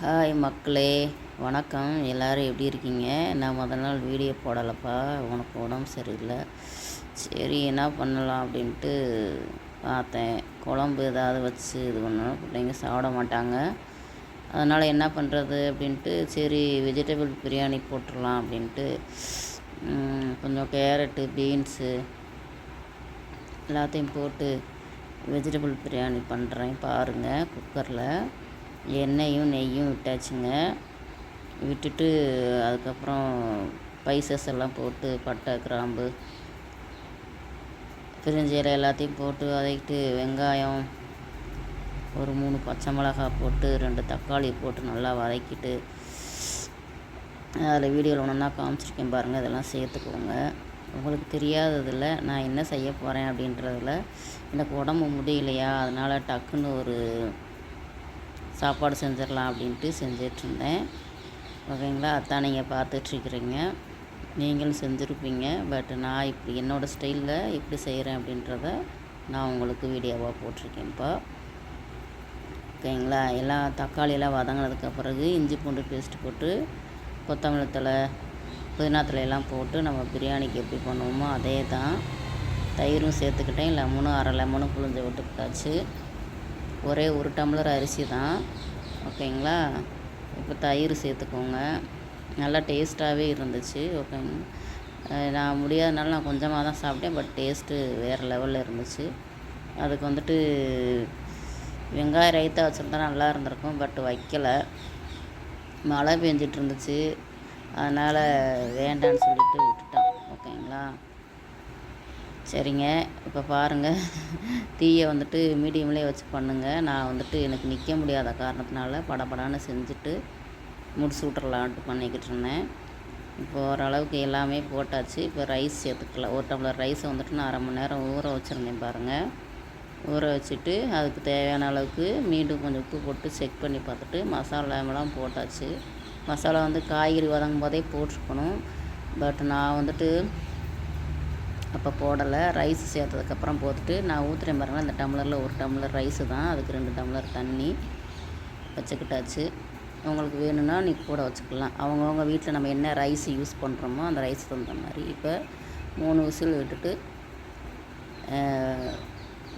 Hi மக்களே வணக்கம். எல்லோரும் எப்படி இருக்கீங்க? நான் முதல் நாள் வீடியோ போடலைப்பா. உனக்கு உடம்பு சரியில்லை. சரி என்ன பண்ணலாம் அப்படின்ட்டு பார்த்தேன். குழம்பு ஏதாவது வச்சு இது பண்ணணும். பிள்ளைங்க சாப்பிட மாட்டாங்க. அதனால் என்ன பண்ணுறது அப்படின்ட்டு சரி வெஜிடபிள் பிரியாணி போட்டுடலாம் அப்படின்ட்டு கொஞ்சம் கேரட்டு பீன்ஸு எல்லாத்தையும் போட்டு வெஜிடபிள் பிரியாணி பண்ணுறேன் பாருங்கள் குக்கரில் எண்ணெயும் நெய்யும் விட்டாச்சுங்க. விட்டுட்டு அதுக்கப்புறம் ஸ்பைசஸ் எல்லாம் போட்டு பட்டை கிராம்பு பிரிஞ்சீரை எல்லாத்தையும் போட்டு வதக்கிட்டு வெங்காயம் ஒரு மூணு பச்சை மிளகாய் போட்டு ரெண்டு தக்காளி போட்டு நல்லா வதக்கிட்டு அதில் வீடியோவில் ஒன்றுனா காமிச்சிருக்கேன் பாருங்கள் இதெல்லாம் சேர்த்துக்கோங்க. உங்களுக்கு தெரியாததில் நான் என்ன செய்ய போகிறேன் அப்படின்றதுல எனக்கு உடம்பு முடியலையா? அதனால் டக்குன்னு ஒரு சாப்பாடு செஞ்சிடலாம் அப்படின்ட்டு செஞ்சிட்ருந்தேன். ஓகேங்களா? அதான் நீங்கள் பார்த்துட்ருக்குறீங்க. நீங்களும் செஞ்சுருப்பீங்க. பட் நான் இப்படி என்னோடய ஸ்டைலில் எப்படி செய்கிறேன் அப்படின்றத நான் உங்களுக்கு வீடியோவாக போட்டிருக்கேன்ப்பா ஓகேங்களா? எல்லாம் தக்காளியெல்லாம் வதங்கினதுக்கு பிறகு இஞ்சி பூண்டு பேஸ்ட் போட்டு கொத்தமல்லி தழை புதினா தழை எல்லாம் போட்டு நம்ம பிரியாணிக்கு எப்படி பண்ணுவோமோ அதே தான் தயிரும் சேர்த்துக்கிட்டேன். லெமனும் அரை லெமனும் புளிஞ்சு விட்டுக்கிட்டாச்சு ஒரே ஒரு டம்ளர் அரிசி தான். ஓகேங்களா? இப்போ தயிர் சேர்த்துக்கோங்க. நல்லா டேஸ்ட்டாகவே இருந்துச்சு. ஓகேங்க. நான் முடியாதனால நான் கொஞ்சமாக தான் சாப்பிட்டேன். பட் டேஸ்ட்டு வேறு லெவலில் இருந்துச்சு. அதுக்கு வந்துட்டு வெங்காய ரைத்தா வச்சுருந்தா நல்லா இருந்திருக்கும். பட் வைக்கலை. மழை பெஞ்சிட்டு இருந்துச்சு. அதனால் வேண்டான்னு சொல்லிட்டு விட்டுட்டோம் ஓகேங்களா? சரிங்க. இப்போ பாருங்கள் தீயை வந்துட்டு மீடியம்லேயே வச்சு பண்ணுங்கள் நான் வந்துட்டு எனக்கு நிற்க முடியாத காரணத்தினால படப்படான்னு செஞ்சுட்டு முடிச்சு விட்றலான்ட்டு பண்ணிக்கிட்டு இருந்தேன். இப்போ ஓரளவுக்கு எல்லாமே போட்டாச்சு. இப்போ ரைஸ் சேர்த்துக்கலாம். ஒரு டம்ளர் ரைஸை வந்துட்டு நான் அரை மணி நேரம் ஊற வச்சுருந்தேன் பாருங்கள் ஊற வச்சுட்டு அதுக்கு தேவையான அளவுக்கு மீண்டும் கொஞ்சம் உப்பு போட்டு செக் பண்ணி பார்த்துட்டு மசாலாமெல்லாம் போட்டாச்சு. மசாலா வந்து காய்கறி வதங்கும் போதே போட்டிருக்கணும். பட் நான் வந்துட்டு அப்போ போடலை. ரைஸ் சேர்த்ததுக்கப்புறம் போட்டுட்டு நான் ஊற்றுறேன் பாருங்கள் இந்த டம்ளரில் ஒரு டம்ளர் ரைஸு தான். அதுக்கு ரெண்டு டம்ளர் தண்ணி வச்சுக்கிட்டாச்சு. உங்களுக்கு வேணும்னா நீ கூட வச்சுக்கலாம். அவங்கவுங்க வீட்டில் நம்ம என்ன ரைஸ் யூஸ் பண்ணுறோமோ அந்த ரைஸ் தகுந்த மாதிரி. இப்போ மூணு விசில் விட்டுட்டு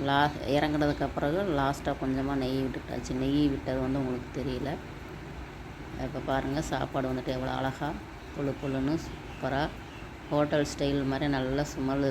லா இறங்குனதுக்கு பிறகு லாஸ்ட்டாக கொஞ்சமாக நெய் விட்டுட்டாச்சு. நெய் விட்டது வந்து உங்களுக்கு தெரியல. இப்போ பாருங்கள் சாப்பாடு வந்துட்டு எவ்வளோ அழகாக புழு புழுன்னு சூப்பராக ஹோட்டல் ஸ்டைல் மாதிரி நல்லா சுமல்